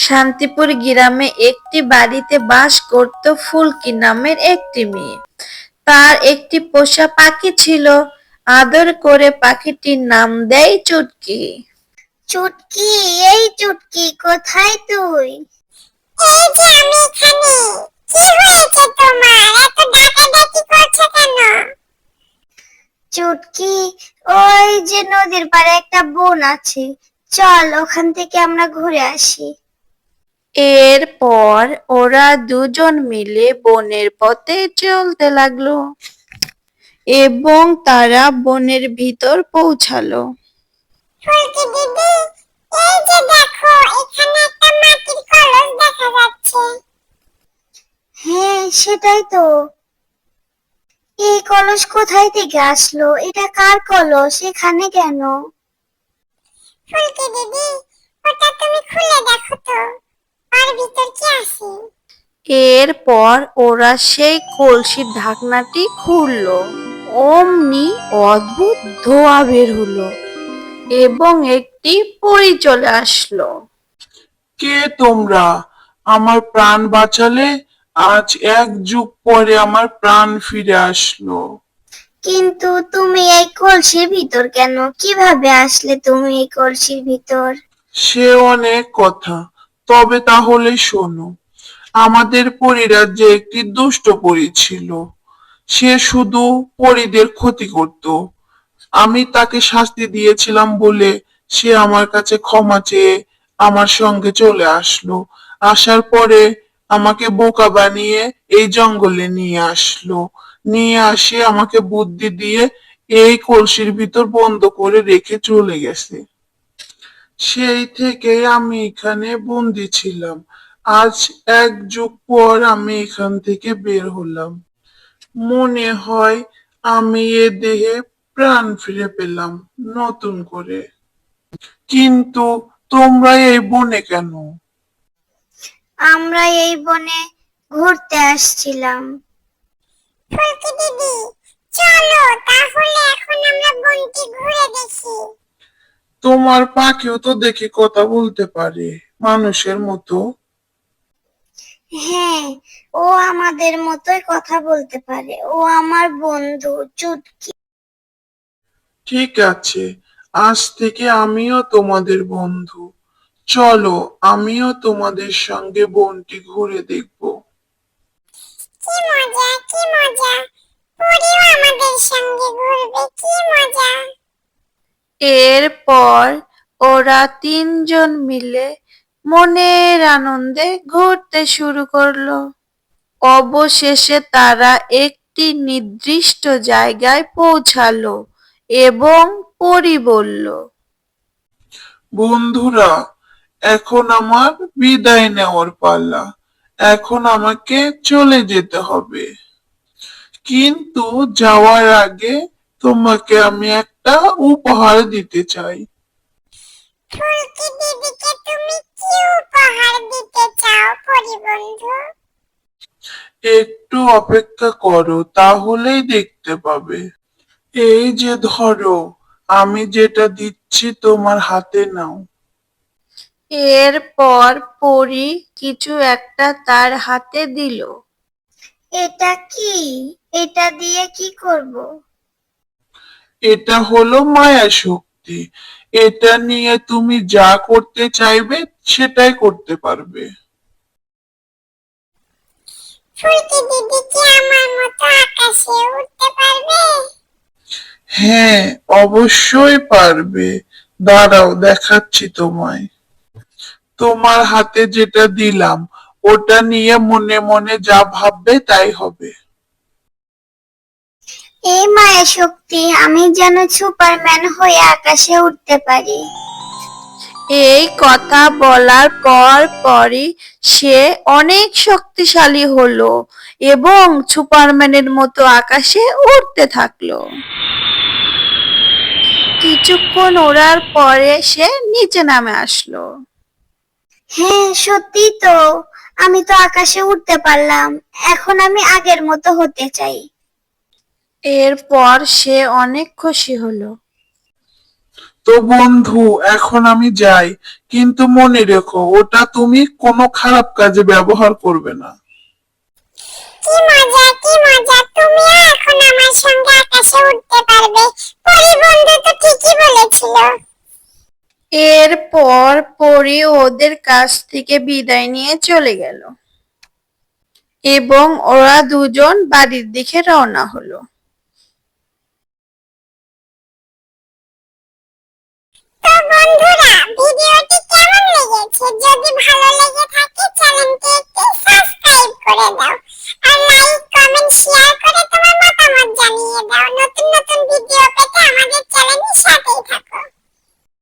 শান্তিপুর গ্রামে একটি বাড়িতে বাস করত ফুলকি নামের একটি মেয়ে। তার একটি পোষা পাখি ছিল। আদর করে পাখিটির নাম দেয় চুটকি। চুটকি এই চুটকি কোথায় তুই? এই যে আমি এখানে। কি হয়েছে তোমার? এত ডাকাডাকি করছ কেন? চুটকি ওই যে নদীর পাড়ে একটা বন আছে। চল ওখান থেকে আমরা ঘুরে আসি। এরপর ওরা দুজন মিলে বনের পথে চলতে লাগল এবং তারা বনের ভিতর পৌঁছালো। ফুলকি দিদি এই যে দেখো এখানে একটা মাটির কলস দেখা যাচ্ছে। হ্যাঁ সেটাই তো। এই কলস কোথায় থেকে আসলো? এটা কার কলস? এখানে কেন? ফুলকি দিদি ওটা তুমি খুলে দেখো তো। এরপর ওরা সেই কলসির ঢাকনাটি খুললো। অমনি অদ্ভুত ধোঁয়া বের হলো এবং একটি পরি চলে আসলো। কে তোমরা? আমার প্রাণ বাঁচালে আজ এক যুগ পরে আমার প্রাণ ফিরে আসলো। কিন্তু তুমি এই কলসির ভিতর কেন? কীভাবে আসলে তুমি এই কলসির ভিতর? সে অনেক কথা। তবে তাহলে শোনো, আমাদের পরিরাজ্যে একটি দুষ্ট পরি ছিল, সে শুধু পরিদের ক্ষতি করত। আমি তাকে শাস্তি দিয়েছিলাম বলে সে আমার কাছে ক্ষমা চেয়ে আমার সঙ্গে চলে আসলো। আসার পরে আমাকে বোকা বানিয়ে এই জঙ্গলে নিয়ে আসলো। নিয়ে আসে আমাকে বুদ্ধি দিয়ে এই কলসির ভিতর বন্ধ করে রেখে চলে গেছে। সেই থেকে আমি এখানে বন্দি ছিলাম। আজ এক যুগ পর আমি এখান থেকে বের হলাম। মনে হয় আমি এ দেহে প্রাণ ফিরে পেলাম নতুন করে। কিন্তু তোমরা এই বনে কেন? আমরা এই বনে ঘুরতে আসছিলাম। চলো তাহলে এখন আমরা বনটি ঘুরে দেখি। তোমার পাখিও তো দেখি কথা বলতে পারে মানুষের মতো। হ্যাঁ ও আমাদের মতোই কথা বলতে পারে। ও আমার বন্ধু চুটকি। ঠিক আছে আজ থেকে আমিও তোমাদের বন্ধু। চলো আমিও তোমাদের সঙ্গে বনটি ঘুরে দেখব। কি মজা কি মজা। এরপর ওরা তিনজন মিলে মনের আনন্দে ঘুরতে শুরু করল। অবশেষে তারা একটি নির্দিষ্ট জায়গায় পৌঁছালো এবং পরি বলল, বন্ধুরা, এখন আমার বিদায় নেওয়ার পাল্লা এখন আমাকে চলে যেতে হবে। কিন্তু যাওয়ার আগে তোমাকে আমি একটা উপহার দিতে চাই। ফুলকি দিদিকে তুমি কি উপহার দিতে চাও পরিবন্ধু? একটু অপেক্ষা করো তাহলেই দেখতে পাবে। এই যে ধরো আমি যেটা দিচ্ছি তোমার হাতে নাও। এরপর পরি কিছু একটা তার হাতে দিল। এটা কি? এটা দিয়ে কি করব? এটা হলো মায়া শক্তি। এটা নিয়ে তুমি যা করতে চাইবে সেটাই করতে পারবে। হ্যাঁ অবশ্যই পারবে। দাঁড়াও দেখাচ্ছি তোমায়। তোমার হাতে যেটা দিলাম ওটা নিয়ে মনে মনে যা ভাববে তাই হবে। এই মায়া শক্তি আমি যেন সুপারম্যান হয়ে আকাশে উঠতে পারি। এই কথা বলার পর পরই সে অনেক শক্তিশালী হলো এবং সুপারম্যানের মতো আকাশে উড়তে থাকল। কিছুক্ষণ ওড়ার পরে সে নিচে নামে আসলো। হ্যাঁ সত্যি তো। আমি তো আকাশে উঠতে পারলাম। এখন আমি আগের মতো হতে চাই। এরপর সে অনেক খুশি হলো। তো বন্ধু এখন আমি যাই কিন্তু মনে রেখো ওটা তুমি কোনো খারাপ কাজে ব্যবহার করবে না। কি মজা কি মজা তুমিও এখন আমার সঙ্গে আকাশে উঠতে পারবে। পরি বন্ধু তো ঠিকই বলেছিল। এরপর পরি ওদের কাছ থেকে বিদায় নিয়ে চলে গেল। এবং ওরা দুজন বাড়ির দিকে রওনা হলো। ভিডিওটি কেমন লেগেছে? যদি ভালো লেগে থাকে চ্যানেলটি